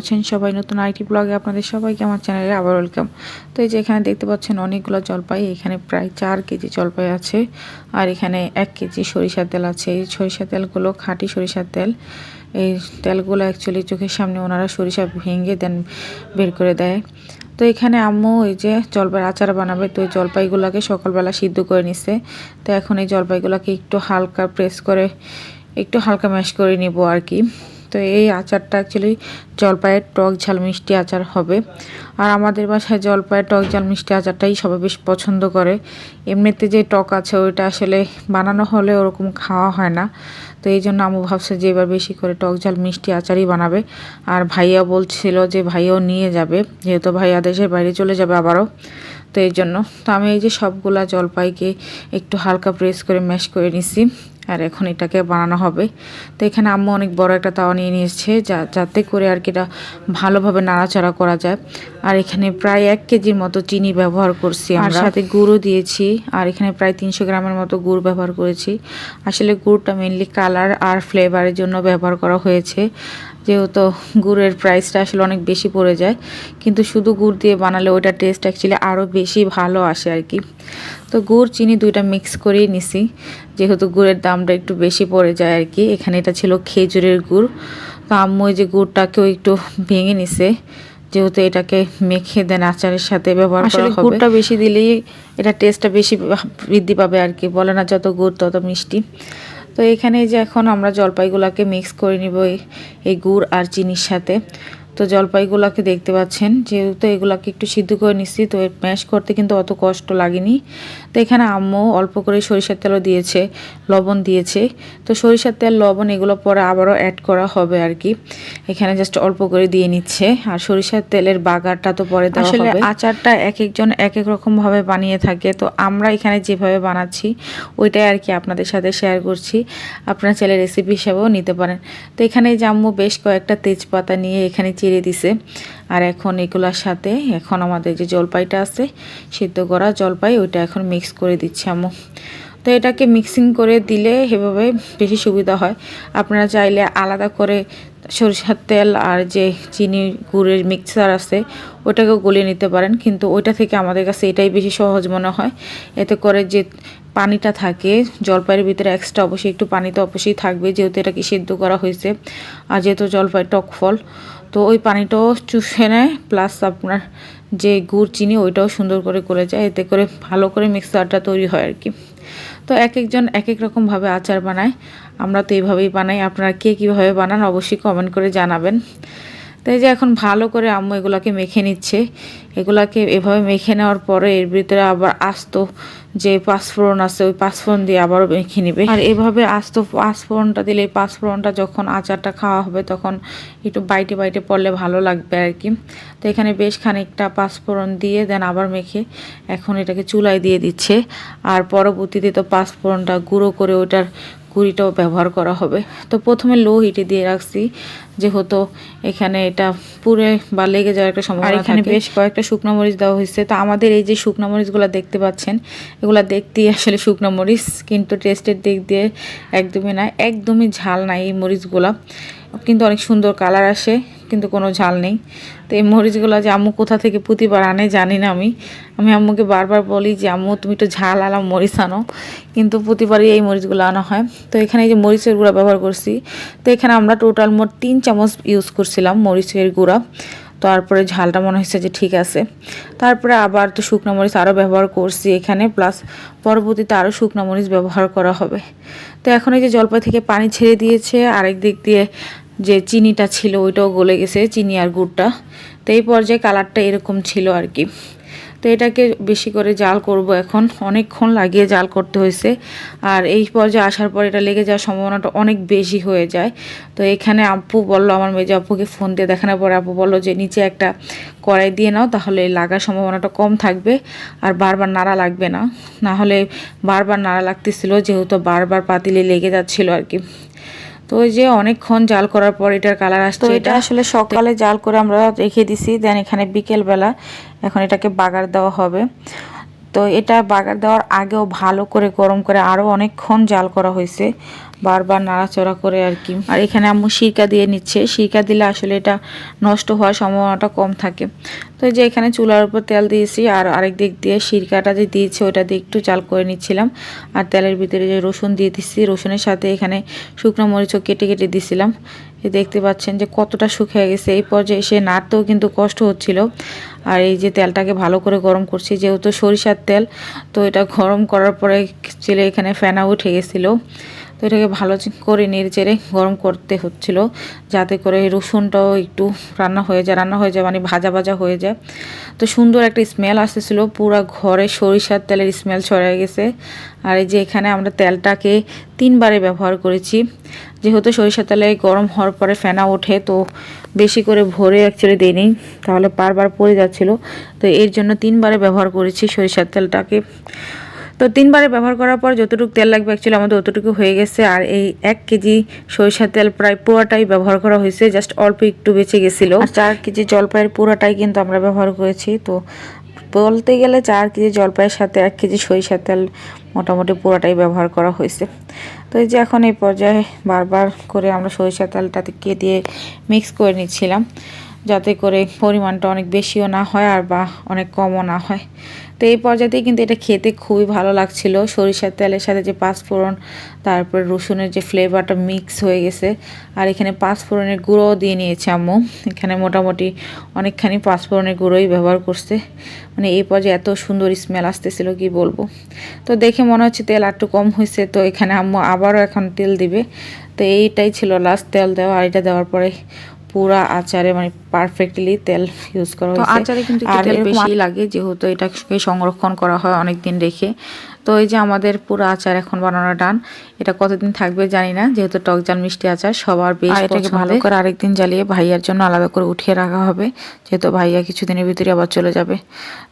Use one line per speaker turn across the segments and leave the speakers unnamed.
আছেন সবাই? নতুন আইটি ব্লগে আপনাদের সবাইকে আমার চ্যানেলে আবার ওয়েলকাম তো এই যে এখানে দেখতে পাচ্ছেন অনেকগুলো জলপাই, এখানে প্রায় চার কেজি জলপাই আছে আর এখানে এক কেজি সরিষার তেল আছে। এই সরিষার তেলগুলো খাঁটি সরিষার তেল। এই তেলগুলো অ্যাকচুয়ালি চোখের সামনে ওনারা সরিষা ভেঙে দেন, বের করে দেয়। তো এখানে আম্মু এই যে জলপাইয়ের আচার বানাবে, তো এই জলপাইগুলোকে সকালবেলা সিদ্ধ করে নিছে। তো এখন এই জলপাইগুলোকে একটু হালকা প্রেস করে, একটু হালকা ম্যাশ করে নিব আর কি। তো এই আচারটা অ্যাকচুয়ালি জলপাইয়ের টক ঝাল মিষ্টি আচার হবে। আর আমাদের বাসায় জলপাইয়ের টক ঝাল মিষ্টি আচারটাই সবাই বেশ পছন্দ করে। এমনিতে যে টক আছে ওইটা আসলে বানানো হলে ওরকম খাওয়া হয় না। তো এই জন্য আমু ভাবছে যে এবার বেশি করে টক ঝাল মিষ্টি আচারই বানাবে। আর ভাইয়া বলছিল যে ভাইয়াও নিয়ে যাবে, যেহেতু ভাইয়া দেশের বাইরে চলে যাবে আবারও। তো এই জন্য, তো আমি এই যে সবগুলা জলপাইকে একটু হালকা প্রেস করে ম্যাশ করে নিছি। আর এখন এটাকে বানানো হবে। তো এখানে আম্মু অনেক বড় একটা তাওয়া নিয়ে নিয়েছে যা যাতে করে আর কি এটা ভালোভাবে নাড়াচাড়া করা যায়। আর এখানে প্রায় এক কেজির মতো চিনি ব্যবহার করছি আর সাথে গুঁড়ো দিয়েছি। আর এখানে প্রায় তিনশো গ্রামের মতো গুড় ব্যবহার করেছি। আসলে গুড়টা মেনলি কালার আর ফ্লেভারের জন্য ব্যবহার করা হয়েছে। যেহেতু গুড়ের প্রাইসটা আসলে অনেক বেশি পড়ে যায় কিন্তু শুধু গুড় দিয়ে বানালে ওইটা টেস্ট অ্যাকচুয়ালি আরও বেশি ভালো আসে আর কি। তো গুড় চিনি দুইটা মিক্স করেই নিছি যেহেতু গুড়ের দামটা একটু বেশি পড়ে যায় আর কি। এখানে এটা ছিল খেজুরের গুড়। তো আম্মু যে গুড়টাকেও একটু ভেঙে নিছে যেহেতু এটাকে মেখে দেন আচারের সাথে ব্যবহার করা হবে। গুড়টা বেশি দিলেই এটা টেস্টটা বেশি বৃদ্ধি পাবে আর কি। বলে না যত গুড় তত মিষ্টি। তো এখানে যে এখন আমরা জলপাইগুলোকে মিক্স করে নিব এই গুড় আর চিনির সাথে। তো জলপাইগুলোকে দেখতে পাচ্ছেন যেহেতু এগুলাকে একটু সিদ্ধ করে নিচ্ছি তো ম্যাশ করতে কিন্তু অত কষ্ট লাগেনি। তো এখানে আম্মু অল্প করে সরিষার তেলও দিয়েছে লবণ দিয়েছে। তো সরিষার তেল লবণ এগুলো পরে আবারও অ্যাড করা হবে আর কি এখানে জাস্ট অল্প করে দিয়ে নিচ্ছে। আর সরিষার তেলের বাগারটা তো পরে হবে। আচারটা এক একজন এক এক রকমভাবে বানিয়ে থাকে। তো আমরা এখানে যেভাবে বানাচ্ছি ওইটাই আর কি আপনাদের সাথে শেয়ার করছি। আপনারা চাইলে রেসিপি হিসাবেও নিতে পারেন। তো এখানে যে আম্মু বেশ কয়েকটা তেজপাতা নিয়ে এখানে চিড়ে দিছে। আর এখন এগুলোর সাথে এখন আমাদের যে জলপাইটা আছে, সিদ্ধ করা জলপাই, ওইটা এখন মিক্স করে দিচ্ছি আমু তো এটাকে মিক্সিং করে দিলে এভাবে বেশি সুবিধা হয়। আপনারা চাইলে আলাদা করে সরিষার তেল আর যে চিনি গুড়ের মিক্সার আছে, ওটাকেও গলিয়ে নিতে পারেন। কিন্তু ওইটা থেকে আমাদের কাছে এটাই বেশি সহজ মনে হয়। এতে করে যে পানিটা থাকে, জলপাইয়ের ভিতরে এক্সট্রা অবশ্যই একটু পানি তো অবশ্যই থাকবে, যেহেতু এটাকে সিদ্ধ করা হয়েছে। আর যেহেতু জলপাই টক ফল তো ওই পানিটাও চুষে নেয় প্লাস আপনার যে গুড় চিনি ওইটাও সুন্দর করে করে যায়, এতে করে ভালো করে মিক্সারটা তৈরি হয় আর কি। তো এক একজন এক এক রকমভাবে আচার বানায়, আমরা তো এইভাবেই বানাই, আপনারা কে কীভাবে বানান অবশ্যই কমেন্ট করে জানাবেন। তাই যে এখন ভালো করে আম্মু এগুলাকে মেখে নিচ্ছে। এগুলাকে এভাবে মেখে নেওয়ার পরে এর ভিতরে আবার আস্ত যে পাঁচফোড়ন আছে, ওই পাঁচফোড়ন দিয়ে আবারও মেখে নিবে। আর এভাবে আস্ত পাঁচফোড়নটা দিলে এই পাঁচফোড়নটা যখন আচারটা খাওয়া হবে তখন একটু বাইটে বাইটে পড়লে ভালো লাগবে আর কি। তো এখানে বেশ খানিকটা পাঁচফোড়ন দিয়ে দেন আবার মেখে এখন এটাকে চুলায় দিয়ে দিচ্ছে। আর পরবর্তীতে তো পাঁচফোড়নটা গুঁড়ো করে ওটার গুঁড়িটাও ব্যবহার করা হবে। তো প্রথমে লো হিটে দিয়ে রাখছি যেহেতু এখানে এটা পুরে বা লেগে যাওয়ার একটা সম্ভাবনা এখানে বেশ কয়েকটা শুকনো মরিচ দেওয়া হয়েছে। তো আমাদের এই যে শুকনো মরিচগুলো দেখতে পাচ্ছেন এগুলো দেখতেই আসলে শুকনো মরিচ কিন্তু টেস্টের দিক দিয়ে একদমই না একদমই ঝাল নাই এই মরিচগুলা। কিন্তু অনেক সুন্দর কালার আসে। কিন্তু কোনো ঝাল নেই। তো এই মরিচগুলো যে আম্মু কোথা থেকে প্রতিবার আনে জানি না আমি। আমি আম্মুকে বারবার বলি যে, আম্মু, তুমি একটু ঝাল আলাম মরিচ আনো। কিন্তু প্রতিবারই এই মরিচগুলো আনা হয়। তো এখানে এই যে মরিচের গুঁড়া ব্যবহার করছি, তো এখানে আমরা টোটাল মোট তিন চামচ ইউজ করছিলাম মরিচের গুঁড়া। তারপরে ঝালটা মনে হচ্ছে যে ঠিক আছে। তারপরে আবার তো শুকনো মরিচ আরও ব্যবহার করছি এখানে প্লাস পরবর্তীতে আরও শুকনো মরিচ ব্যবহার করা হবে। তো এখন এই যে জলপাই থেকে পানি ছেড়ে দিয়েছে, আরেক দিক দিয়ে যে চিনিটা ছিল ওইটাও গলে গেছে, চিনি আর গুড়টা। তো এই পর্যায়ে কালারটা এরকম ছিল আর কি। তো এটাকে বেশি করে জাল করব এখন। অনেকক্ষণ লাগিয়ে জাল করতে হয়েছে। আর এই পর্যায়ে আসার পর এটা লেগে যাওয়ার সম্ভাবনাটা অনেক বেশি হয়ে যায়। তো এখানে আপু বলল, আমার মেজে আপুকে ফোন দিয়ে দেখানোর পরে আপু বলল যে, নিচে একটা কড়াই দিয়ে নাও, তাহলে লাগার সম্ভাবনাটা কম থাকবে আর বারবার নাড়া লাগবে না। না হলে বারবার নাড়া লাগতেছিল, যেহেতু বারবার পাতিলে লেগে যাচ্ছিল আর কি। তো ওই যে অনেকক্ষণ জাল করার পর এটার কালার আসছে এটা আসলে সকালে জাল করে আমরা রেখে দিছি দেন এখানে বিকেলবেলা এখন এটাকে বাগার দেওয়া হবে। তো এটা বাগার দেওয়ার আগেও ভালো করে গরম করে আরও অনেকক্ষণ জাল করা হয়েছে। বারবার নাড়াচড়া করে আর কি। আর এখানে আম্মু সিরকা দিয়ে নিচ্ছে। সিরকা দিলে আসলে এটা নষ্ট হওয়ার সম্ভাবনাটা কম থাকে। তো এই যে এখানে চুলার উপর তেল দিয়েছি আর আরেক দিক দিয়ে সিরকাটা যে দিয়েছি, ওটা দিয়ে একটু চাল করে নিচ্ছিলাম। আর তেলের ভিতরে যে রসুন দিয়ে দিচ্ছি রসুনের সাথে এখানে শুকনো মরিচও কেটে কেটে দিছিলাম। দেখতে পাচ্ছেন যে কতটা শুকিয়ে গেছে। এই পর্যায়ে এসে নাড়তেও কিন্তু কষ্ট হচ্ছিল। আর এই যে তেলটাকে ভালো করে গরম করছি, যেহেতু সরিষার তেল, তো এটা গরম করার পরে ছেলে এখানে ফেনা উঠে গেছিল। তো এটাকে ভালো করে নেড়ে চেড়ে গরম করতে হচ্ছিল, যাতে করে রসুনটাও একটু রান্না হয়ে যায়, রান্না হয়ে যায় মানে ভাজা ভাজা হয়ে যায়। তো সুন্দর একটা স্মেল আসতেছিল, পুরো ঘরে সরিষার তেলের স্মেল ছড়ায় গেছে। আর এই যে এখানে আমরা তেলটাকে তিনবারে ব্যবহার করেছি। যেহেতু সরিষার তেলে গরম হওয়ার পরে ফেনা ওঠে, তো বেশি করে ভরে অ্যাকচুয়ালি দিইনি, তাহলে বারবার পড়ে যাচ্ছিল। তো এর জন্য তিনবারে ব্যবহার করেছি সরিষার তেলটাকে। তো তিনবারে ব্যবহার করার পর যতটুকু তেল লাগবে অ্যাকচুয়ালি আমাদের অতটুকু হয়ে গেছে। আর এই এক কেজি সরিষার তেল প্রায় পুরোটাই ব্যবহার করা হয়েছে জাস্ট অল্প একটু বেঁচে গেছিল। চার কেজি জলপাইয়ের পুরোটাই কিন্তু আমরা ব্যবহার করেছি। তো বলতে গেলে চার কেজি জলপাইয়ের সাথে এক কেজি সরিষার তেল মোটামুটি পুরোটাই ব্যবহার করা হয়েছে। তো এই যে এখন এই পর্যায়ে বারবার করে আমরা সরিষার তেলটাকে দিয়ে মিক্স করে নিচ্ছিলাম। যাতে করে পরিমাণটা অনেক বেশিও না হয় আর বা অনেক কমও না হয়। তো এই পর্যায়েতেই কিন্তু এটা খেতে খুবই ভালো লাগছিল। সরিষার তেলের সাথে যে পাঁচফোড়ন, তারপর রসুনের যে ফ্লেভারটা মিক্স হয়ে গেছে, আর এখানে পাঁচফোড়নের গুঁড়োও দিয়ে নিয়েছে আম্মু। এখানে মোটামুটি অনেকখানি পাঁচফোড়নের গুঁড়োই ব্যবহার করছে। মানে এই পর্যায়ে এত সুন্দর স্মেল আসতেছিল, কি বলব? তো দেখে মনে হচ্ছে তেল একটু কম হয়েছে, তো এখানে আম্মু আবারও এখন তেল দিবে। তো এইটাই ছিল লাস্ট তেল দেওয়া, আর এটা দেওয়ার পরে পুরা আচারে মানে পারফেক্টলি তেল ইউজ করা হয়েছে। আচারে কিন্তু তেল বেশি লাগে যেহেতু এটাকে সংরক্ষণ করা হয় অনেক দিন রেখে। তো এই যে আমাদের পুরো আচার এখন বানানো ডান এটা কতদিন থাকবে জানি না যেহেতু টক জাল মিষ্টি আচার সবার বেশ এটাকে ভালো করে আরেকদিন জ্বালিয়ে ভাইয়ার জন্য আলাদা করে উঠিয়ে রাখা হবে যেহেতু ভাইয়া কিছুদিনের ভিতরে আবার চলে যাবে।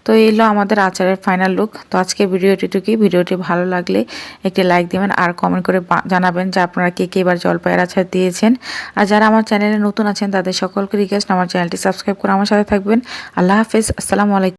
তো এই হলো আমাদের আচারের ফাইনাল লুক তো আজকে ভিডিওটিটুকুই ভিডিওটি ভালো লাগলে একটি লাইক দিবেন আর কমেন্ট করে জানাবেন যে আপনারা কে কে এবার জলপাইয়ের আচার দিয়েছেন। আর যারা আমার চ্যানেলে নতুন আছেন তাদের সকলকে রিকোয়েস্ট আমার চ্যানেলটি সাবস্ক্রাইব করে আমার সাথে থাকবেন। আল্লাহ হাফেজ। আসসালামু আলাইকুম।